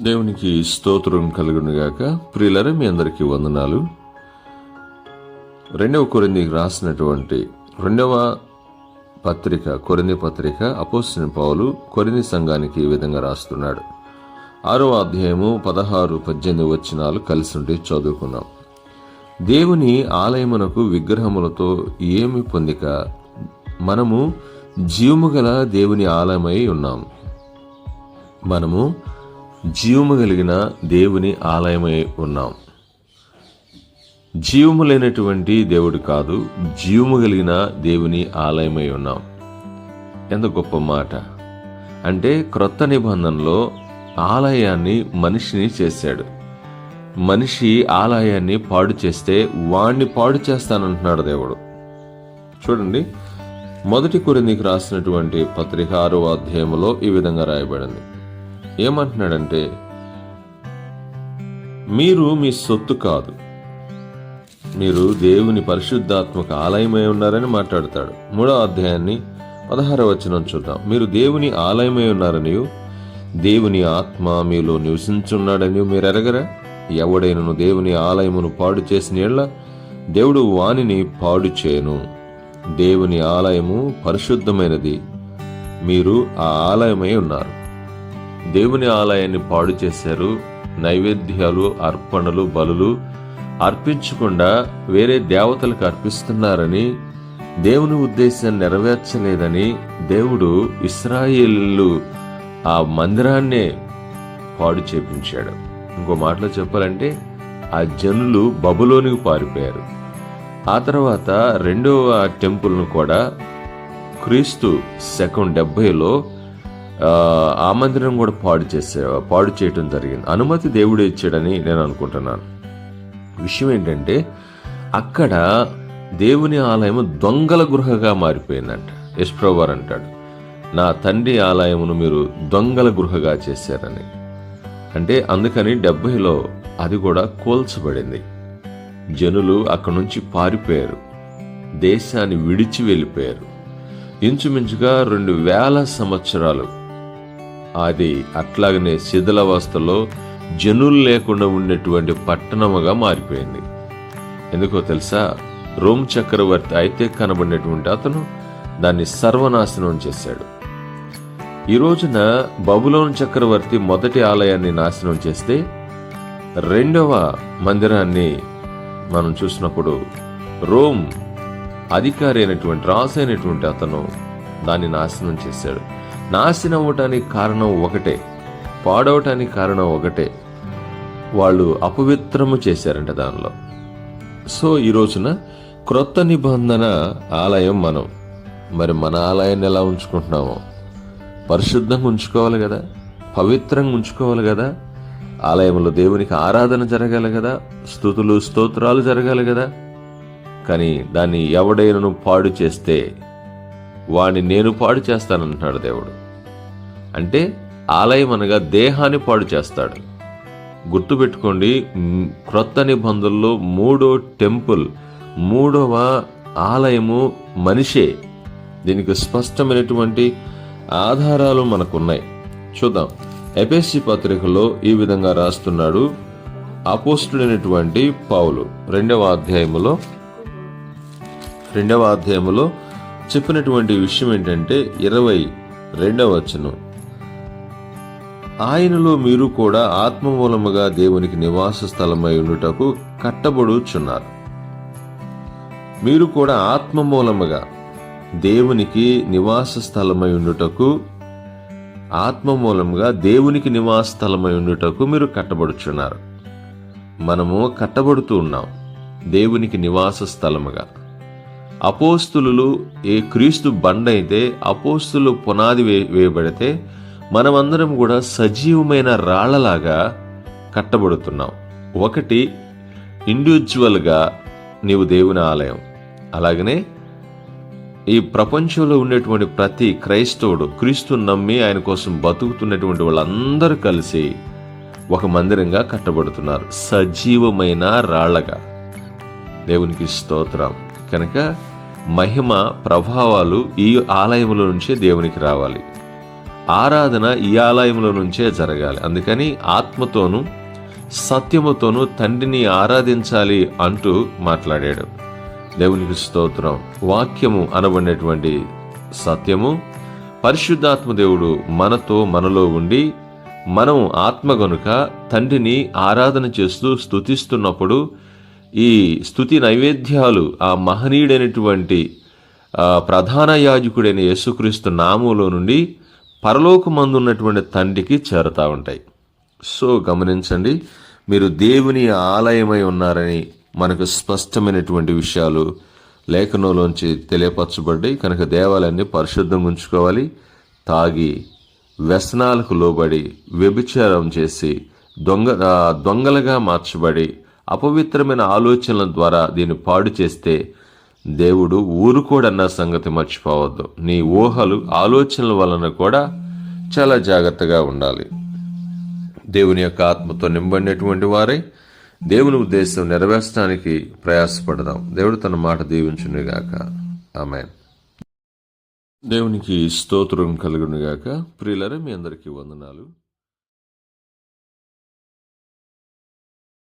దేవునికి స్తోత్రం కలుగునుగాక. ప్రియులర మీ అందరికీ వందనాలు. రెండవ కొరిందికి రాసినటువంటి రెండవ పత్రిక కొరింది పత్రిక అపోసిన పావులు కొరింది సంఘానికి ఈ విధంగా రాస్తున్నాడు. ఆరో అధ్యాయము పదహారు పద్దెనిమిది వచనాలు కలిసి ఉండి చదువుకున్నాం దేవుని ఆలయమునకు విగ్రహములతో ఏమి పొందిక? మనము జీవము గల దేవుని ఆలయమై ఉన్నాము. మనము జీవము కలిగిన దేవుని ఆలయమై ఉన్నాం. జీవము లేనటువంటి దేవుడు కాదు జీవము కలిగిన దేవుని ఆలయమై ఉన్నాం. ఎంత గొప్ప మాట. అంటే క్రొత్త నిబంధనలో ఆలయాన్ని మనిషిని చేశాడు. మనిషి ఆలయాన్ని పాడు చేస్తే వాణ్ణి పాడు చేస్తానంటున్నాడు దేవుడు. చూడండి మొదటి కొరిందికి రాసినటువంటి పత్రిక ఆరో అధ్యాయంలో ఈ విధంగా రాయబడింది. ఏమంటున్నాడంటే మీరు మీ సొత్తు కాదు. మీరు దేవుని పరిశుద్ధాత్మక ఆలయమై ఉన్నారని మాట్లాడతాడు. మూడో అధ్యాయాన్ని పదహారవ వచనం చూద్దాం. మీరు దేవుని ఆలయమై ఉన్నారని దేవుని ఆత్మ మీలో నివసించున్నాడని మీరు ఎరగరా ఎవడైనను దేవుని ఆలయమును పాడు చేసిన ఎళ్ళ దేవుడు వానిని పాడు చేయను. దేవుని ఆలయము పరిశుద్ధమైనది. మీరు ఆ ఆలయమై ఉన్నారు. దేవుని ఆలయాన్ని పాడు చేశారు. నైవేద్యాలు అర్పణలు బలులు అర్పించకుండా వేరే దేవతలకు అర్పిస్తున్నారని దేవుని ఉద్దేశం నెరవేర్చలేదని దేవుడు ఇస్రాయేలు ఆ మందిరాన్నే పాడు చేపించాడు. ఇంకో మాటలో చెప్పాలంటే ఆ జనులు బబులోనికి పారిపోయారు. ఆ తర్వాత రెండవ టెంపుల్ను కూడా క్రీస్తు శకం డెబ్బైలో ఆ, మందిరం కూడా పాడు చేసే పాడు చేయటం జరిగింది. అనుమతి దేవుడే ఇచ్చాడని నేను అనుకుంటున్నాను. విషయం ఏంటంటే అక్కడ దేవుని ఆలయం దొంగల గృహగా మారిపోయిందంట. యశ్ప్రభర్ అంటాడు నా తండ్రి ఆలయమును మీరు దొంగల గృహగా చేశారని. అంటే అందుకని డెబ్బైలో అది కూడా కోల్చబడింది. జనులు అక్కడి నుంచి పారిపోయారు. దేశాన్ని విడిచి వెళ్ళిపోయారు. ఇంచుమించుగా రెండు వేల సంవత్సరాలు అది అట్లాగనే శిథిలావస్థలో జనులు లేకుండా ఉండేటువంటి పట్టణముగా మారిపోయింది. ఎందుకో తెలుసా? రోమ్ చక్రవర్తి అయితే కనబడినటువంటి అతను దాన్ని సర్వనాశనం చేశాడు. ఈ రోజున బబులోన్ చక్రవర్తి మొదటి ఆలయాన్ని నాశనం చేస్తే రెండవ మందిరాన్ని మనం చూసినప్పుడు రోమ్ అధికారి అయినటువంటి రాజు అయినటువంటి అతను దాన్ని నాశనం చేశాడు. నాశనం అవ్వటానికి కారణం ఒకటే పాడవటానికి కారణం ఒకటే. వాళ్ళు అపవిత్రము చేశారంట దానిలో. సో ఈ రోజున క్రొత్త నిబంధన ఆలయం మనం. మరి మన ఆలయాన్ని ఎలా ఉంచుకుంటున్నామో? పరిశుద్ధంగా ఉంచుకోవాలి కదా? పవిత్రంగా ఉంచుకోవాలి కదా? ఆలయంలో దేవునికి ఆరాధన జరగాలి కదా? స్థుతులు స్తోత్రాలు జరగాలి కదా? కానీ దాన్ని ఎవడైనను పాడు చేస్తే వాణ్ణి నేను పాడు చేస్తానంటున్నాడు దేవుడు. అంటే ఆలయం అనగా దేహాన్ని పాడు చేస్తాడు. గుర్తుపెట్టుకోండి క్రొత్త నిబంధనలో మూడో టెంపుల్ మూడవ ఆలయము మనిషే. దీనికి స్పష్టమైనటువంటి ఆధారాలు మనకున్నాయి. చూద్దాం. ఎపిఎస్సి పత్రికలో ఈ విధంగా రాస్తున్నాడు అపోస్టుడైనటువంటి పౌలు. రెండవ అధ్యాయములో రెండవ అధ్యాయములో చెప్పినటువంటి విషయం ఏంటంటే ఇరవై రెండవ వచనం. ఆయనలో మీరు కూడా ఆత్మ మూలముగా దేవునికి నివాస స్థలమై ఉండుటకు కట్టబడుచున్నారు. మీరు కూడా ఆత్మ మూలముగా దేవునికి నివాస స్థలమై ఉండుటకు ఆత్మ మూలముగా దేవునికి నివాస స్థలమై ఉండుటకు మీరు కట్టబడుచున్నారు. మనము కట్టబడుతూ ఉన్నాం. దేవునికి నివాస స్థలముగా. అపోస్తులు ఏ క్రీస్తు బండ అయితే అపోస్తులు పునాది వే వేయబడితే మనమందరం కూడా సజీవమైన రాళ్ళలాగా కట్టబడుతున్నాం. ఒకటి ఇండివిజువల్గా నీవు దేవుని ఆలయం. అలాగనే ఈ ప్రపంచంలో ఉండేటువంటి ప్రతి క్రైస్తవుడు క్రీస్తు నమ్మి ఆయన కోసం బతుకుతున్నటువంటి వాళ్ళందరూ కలిసి ఒక మందిరంగా కట్టబడుతున్నారు. సజీవమైన రాళ్ళగా. దేవునికి స్తోత్రం. కనుక మహిమ ప్రభావాలు ఈ ఆలయంలో నుంచే దేవునికి రావాలి. ఆరాధన ఈ ఆలయంలో నుంచే జరగాలి. అందుకని ఆత్మతోనూ సత్యముతోనూ తండ్రిని ఆరాధించాలి అంటూ మాట్లాడాడు. దేవునికి స్తోత్రం. వాక్యము అనబడినటువంటి సత్యము పరిశుద్ధాత్మ దేవుడు మనతో మనలో ఉండి మనం ఆత్మ గనుక తండ్రిని ఆరాధన చేస్తూ స్తుతిస్తున్నప్పుడు ఈ స్థుతి నైవేద్యాలు ఆ మహనీయుడైనటువంటి ప్రధాన యాజకుడైన యేసుక్రీస్తు నామంలో నుండి పరలోకమందున్నటువంటి తండ్రికి చేరుతా ఉంటాయి. సో గమనించండి మీరు దేవుని ఆలయమై ఉన్నారని మనకు స్పష్టమైనటువంటి విషయాలు లేఖనంలోంచి తెలియపరచబడ్డాయి. కనుక దేవాలయాన్ని పరిశుద్ధంగా ఉంచుకోవాలి. తాగి వ్యసనాలకు లోబడి వ్యభిచారం చేసి దొంగ దొంగలుగా మార్చబడి అపవిత్రమైన ఆలోచనల ద్వారా దీన్ని పాడు చేస్తే దేవుడు ఊరుకోడన్న సంగతి మర్చిపోవద్దు. నీ ఊహలు ఆలోచనల వలన కూడా చాలా జాగ్రత్తగా ఉండాలి. దేవుని యొక్క ఆత్మతో నింబడినటువంటి వారే దేవుని ఉద్దేశం నెరవేర్చడానికి ప్రయాసపడదాం. దేవుడు తన మాట దీవించునుగాక. ఆమె దేవునికి స్తోత్రం కలుగునుగాక. ప్రియులరే మీ అందరికీ వందనాలు.